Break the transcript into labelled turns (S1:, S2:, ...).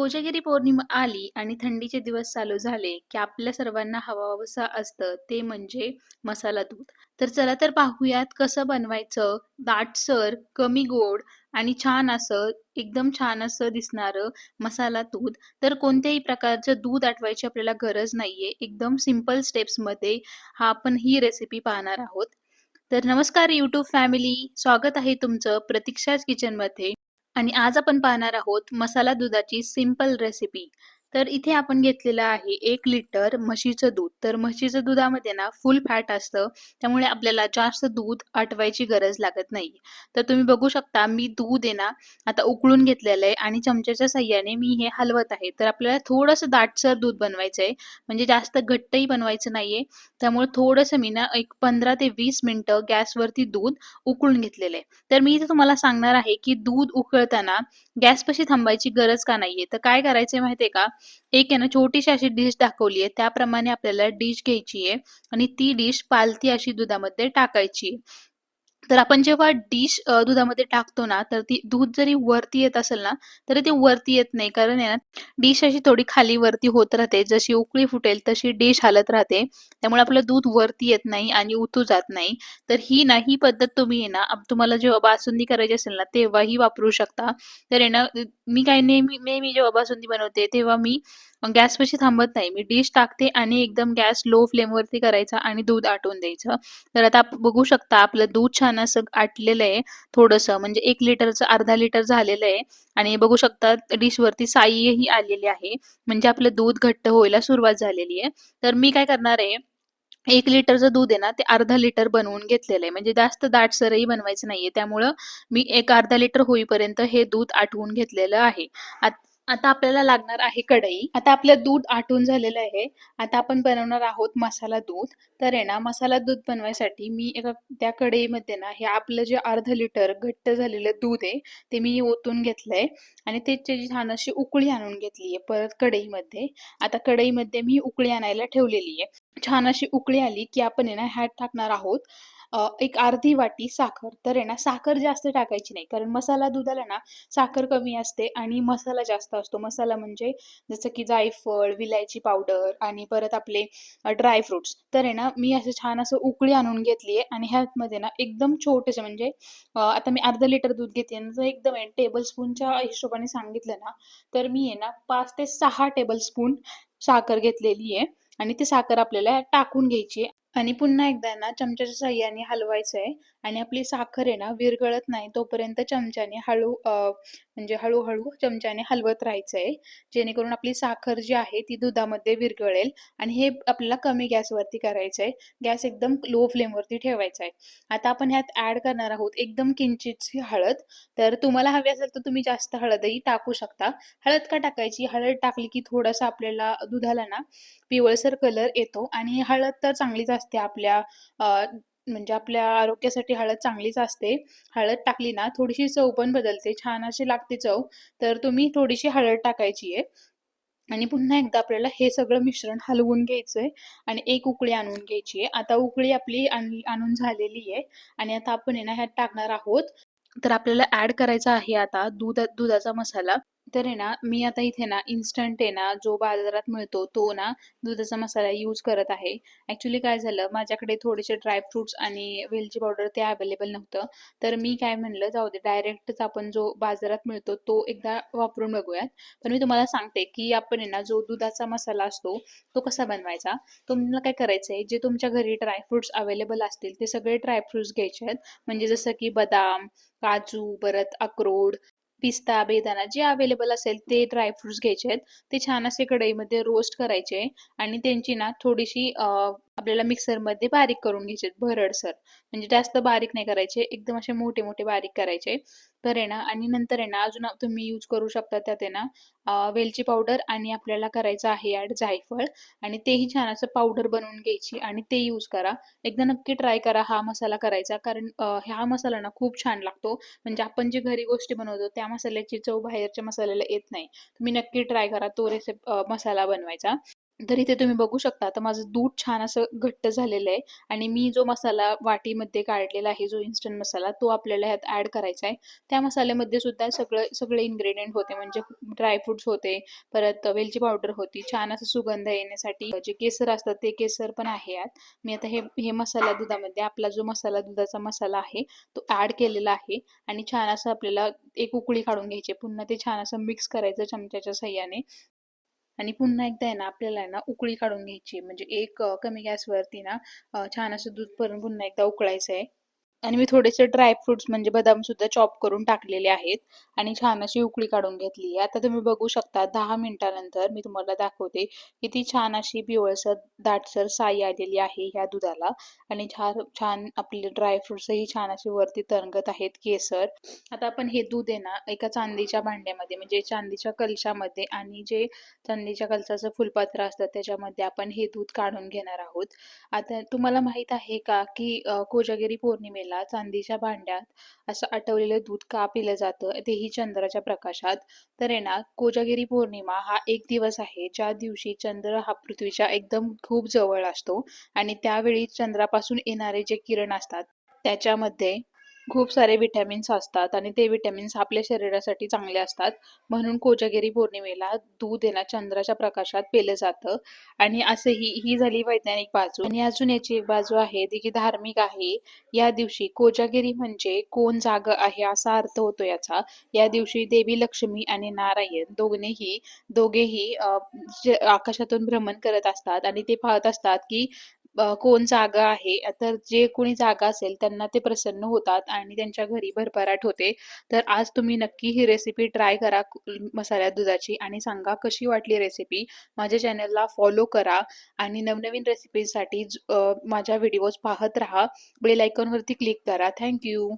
S1: कोजागिरी पौर्णिमा आली आणि थंडीचे दिवस चालू झाले की आपल्या सर्वांना हवावसा असतं ते म्हणजे मसाला दूध. तर चला तर पाहूयात कसं बनवायचं दाटसर, कमी गोड आणि छान असं एकदम छान असं दिसणारं मसाला दूध. तर कोणत्याही प्रकारचं दूध आटवायची आपल्याला गरज नाहीये. एकदम सिंपल स्टेप्समध्ये हा आपण ही रेसिपी पाहणार आहोत. तर नमस्कार यूट्यूब फॅमिली, स्वागत आहे तुमचं प्रतीक्षाच किचनमध्ये. आणि आज आपण पाहणार आहोत मसाला दुधाची सिंपल रेसिपी. तर इथे आपण घेतलेलं आहे एक लिटर म्हशीचं दूध. तर म्हशीचं दुधामध्ये ना फुल फॅट असतं. त्यामुळे आपल्याला जास्त दूध आटवायची गरज लागत नाही. तर तुम्ही बघू शकता मी दूध आहे ना आता उकळून घेतलेलं आहे आणि चमच्याच्या साहाय्याने मी हे हलवत आहे. तर आपल्याला थोडंसं दाटसर दूध बनवायचं आहे. म्हणजे जास्त घट्टही बनवायचं नाहीये. त्यामुळे थोडंसं मी ना एक 15 ते वीस मिनिटं गॅसवरती दूध उकळून घेतलेलं आहे. तर मी इथे तुम्हाला सांगणार आहे की दूध उकळताना गॅसपाशी थांबायची गरज का नाहीये. तर काय करायचंय माहितीये का? एक आहे ना छोटीशी अशी डिश दाखवली आहे. त्याप्रमाणे आपल्याला डिश घ्यायची आहे आणि ती डिश पालती अशी दुधामध्ये टाकायची आहे. तर आपण जेव्हा डिश दुधामध्ये टाकतो ना, तर ती दूध जरी वरती येत असेल ना, तरी ते वरती येत नाही. कारण आहे ना, डिश अशी थोडी खाली वरती होत राहते. जशी उकळी फुटेल तशी डिश हालत राहते. त्यामुळे आपलं दूध वरती येत नाही आणि उतू जात नाही. तर ही ना, ही पद्धत तुम्ही आहे ना, तुम्हाला जेव्हा बासुंदी करायची असेल ना, तेव्हाही वापरू शकता. तर आहे ना, मी काय नेहमी नेहमी जेव्हा बासुंदी बनवते, तेव्हा मी गॅसपाशी थांबत नाही. मी डिश टाकते आणि एकदम गॅस लो फ्लेमवरती करायचा आणि दूध आटवून द्यायचं. तर आता बघू शकता आपलं दूध छान असं आटलेलं आहे थोडंसं म्हणजे एक लिटरचं अर्धा लिटर झालेलं आहे आणि बघू शकता डिशवरती साईही आलेली आहे. म्हणजे आपलं दूध घट्ट व्हायला सुरुवात झालेली आहे. तर मी काय करणार आहे एक लिटरचं दूध आहे ना, ते अर्धा लिटर बनवून घेतलेलं आहे. म्हणजे जास्त दाटसरही बनवायचं नाहीये. त्यामुळं मी एक अर्धा लिटर होईपर्यंत हे दूध आटवून घेतलेलं आहे. आता आपल्याला लागणार आहे कढई. आता आपलं दूध आटून झालेलं आहे. आता आपण बनवणार आहोत मसाला दूध. तर आहे ना, मसाला दूध बनवायसाठी मी एका त्या कढईमध्ये ना, हे आपलं जे अर्ध लिटर घट्ट झालेलं दूध आहे, ते मी ओतून घेतलंय आणि त्याची छान अशी उकळी आणून घेतली आहे परत कढईमध्ये. आता कढईमध्ये मी उकळी आणायला ठेवलेली आहे. छान अशी उकळी आली की आपण आहे ना, ह्यात टाकणार आहोत एक अर्धी वाटी साखर. तर आहे ना, साखर जास्त टाकायची नाही. कारण मसाला दुधाला ना, साखर कमी असते आणि मसाला जास्त असतो. मसाला म्हणजे जसं की जायफळ, विलायची पावडर आणि परत आपले ड्रायफ्रुट्स ड्राय फ्रुट्स. तर आहे ना, मी असं छान असं उकळी आणून घेतली आहे आणि ह्यामध्ये ना, एकदम छोटेसे म्हणजे आता मी अर्धा लिटर दूध घेते आणि जर एकदम आहे टेबलस्पूनच्या हिशोबाने सांगितलं ना, तर मी आहे ना पाच ते सहा टेबल स्पून साखर घेतलेली आहे आणि ती साखर आपल्याला टाकून घ्यायची आहे आणि पुन्हा एकदा ना, चमच्याच्या सहाय्याने हलवायचं आहे आणि आपली साखर आहे ना, विरघळत नाही तोपर्यंत चमच्याने हळू म्हणजे हळूहळू चमच्याने हलवत राहायचं आहे. जेणेकरून आपली साखर जी आहे ती दुधामध्ये विरघळेल आणि हे आपल्याला कमी गॅसवरती करायचं आहे. गॅस एकदम लो फ्लेमवरती ठेवायचा आहे. आता आपण ह्यात ॲड करणार आहोत एकदम किंचितची हळद. तर तुम्हाला हवी असेल तर तुम्ही जास्त हळदही टाकू शकता. हळद का टाकायची? हळद टाकली की थोडंसं आपल्याला दुधाला ना, पिवळसर कलर येतो आणि हळद तर चांगलीच असते आपल्या म्हणजे आपल्या आरोग्यासाठी हळद चांगलीच असते. हळद टाकली ना, थोडीशी चव पण बदलते. छान अशी लागते चव. तर तुम्ही थोडीशी हळद टाकायची आहे आणि पुन्हा एकदा आपल्याला हे सगळं मिश्रण हलवून घ्यायचंय आणि एक उकळी आणून घ्यायची आहे. आता उकळी आपली आणून झालेली आहे आणि आता आपण ना, ह्यात टाकणार आहोत. तर आपल्याला ॲड करायचा आहे आता दूध दुधाचा मसाला. तर आहे ना, मी आता इथे ना, इन्स्टंट आहे ना, जो बाजारात मिळतो तो ना, दुधाचा मसाला यूज करत आहे. ॲक्च्युली काय झालं, माझ्याकडे थोडेसे ड्राय फ्रुट्स आणि वेलची पावडर ते अवेलेबल नव्हतं. तर मी काय म्हणलं, जाऊ दे डायरेक्टच आपण जो बाजारात मिळतो तो एकदा वापरून बघूयात. पण मी तुम्हाला सांगते की आपण आहे ना, जो दुधाचा मसाला असतो तो कसा बनवायचा. तुम्हाला काय करायचंय, जे तुमच्या घरी ड्रायफ्रुट्स अवेलेबल असतील ते सगळे ड्रायफ्रुट्स घ्यायचे आहेत. म्हणजे जसं की बदाम, काजू, परत अक्रोड, पिस्ता, बेदाना जे अवेलेबल असेल ते ड्रायफ्रुट्स घ्यायचे आहेत. ते छान असे कढईमध्ये रोस्ट करायचे आणि त्यांची ना, थोडीशी आपल्याला मिक्सरमध्ये बारीक करून घ्यायचे भरडसर. म्हणजे जास्त बारीक नाही करायचे, एकदम असे मोठे-मोठे बारीक करायचे. तर आहे ना आणि नंतर आहे ना, अजून तुम्ही यूज करू शकता त्यात आहे ना, वेलची पावडर आणि आपल्याला करायचं आहे ॲड जायफळ आणि तेही छान असं पावडर बनवून घ्यायची आणि ते यूज करा. एकदा नक्की ट्राय करा हा मसाला करायचा. कारण हा मसाला ना, खूप छान लागतो. म्हणजे आपण जे घरी गोष्टी बनवतो त्या मसाल्याची चव बाहेरच्या मसाल्याला येत नाही. तुम्ही नक्की ट्राय करा तो रेसिप मसाला बनवायचा. तर इथे तुम्ही बघू शकता. आता माझं दूध छान असं घट्ट झालेलं आहे आणि मी जो मसाला वाटीमध्ये काढलेला आहे जो इन्स्टंट मसाला तो आपल्याला ह्यात ॲड करायचा आहे. त्या मसाल्यामध्ये सुद्धा सगळं सगळे इन्ग्रेडियंट होते म्हणजे ड्रायफ्रुट्स होते परत वेलची पावडर होती छान असं सुगंध येण्यासाठी जे केसर असतात ते केसर पण आहे यात. मी आता हे हे मसाला दुधामध्ये आपला जो मसाला दुधाचा मसाला आहे तो ॲड केलेला आहे आणि छान असं आपल्याला एक उकळी काढून घ्यायची पुन्हा ते छान असं मिक्स करायचं चमच्याच्या सहाय्याने. आणि पुन्हा एकदा आहे ना आपल्याला आहे ना उकळी काढून घ्यायची. म्हणजे एक कमी गॅसवरती ना छान असं दूध भरून पुन्हा एकदा उकळायचं आहे आणि मी थोडेसे ड्रायफ्रुट्स म्हणजे बदाम सुद्धा चॉप करून टाकलेले आहेत आणि छान अशी उकळी काढून घेतली आता तुम्ही बघू शकता दहा मिनिटानंतर मी तुम्हाला दाखवते किती छान अशी पिवळसर दाटसर साई आलेली आहे ह्या दुधाला. आणि छान छान आपले ड्रायफ्रुट्सही छान असे वरती तरंगत आहेत केसर. आता आपण हे दूध आहे ना एका चांदीच्या भांड्यामध्ये म्हणजे चांदीच्या कलशामध्ये आणि जे चांदीच्या कलशाचं फुलपात्र असतं त्याच्यामध्ये आपण हे दूध काढून घेणार आहोत. आता तुम्हाला माहीत आहे का की कोजागिरी पौर्णिमेला चांदीच्या भांड्यात असं आटवलेलं दूध का पिलं जातं तेही चंद्राच्या प्रकाशात. तर आहे ना कोजागिरी पौर्णिमा हा एक दिवस आहे ज्या दिवशी चंद्र हा पृथ्वीच्या एकदम खूप जवळ असतो आणि त्यावेळी चंद्रापासून येणारे जे किरण असतात त्याच्यामध्ये खूप सारे विटॅमिन्स असतात आणि ते विटॅमिन्स आपल्या शरीरासाठी चांगले असतात. म्हणून कोजागिरी पौर्णिमेला दूध आहे चंद्राच्या प्रकाशात पेलं जातं. आणि असं ही ही झाली वैज्ञानिक बाजू. आणि अजून याची एक बाजू आहे ती की धार्मिक आहे या दिवशी कोजागिरी म्हणजे कोण जाग आहे असा अर्थ होतो याचा. या दिवशी देवी लक्ष्मी आणि नारायण दोघेही दोघेही आकाशातून भ्रमण करत असतात. आणि ते पाहत असतात की कोण जागा आहे तर जे कोणी जागा असेल त्यांना ते प्रसन्न होतात आणि त्यांच्या घरी भरभराट होते. तर आज तुम्ही नक्की ही रेसिपी ट्राय करा मसाल्या दुधाची आणि सांगा कशी वाटली रेसिपी माझ्या चॅनलला फॉलो करा आणि नवनवीन रेसिपीसाठी माझ्या व्हिडिओज पाहत राहा. बेल आयकॉनवरती क्लिक करा. Thank you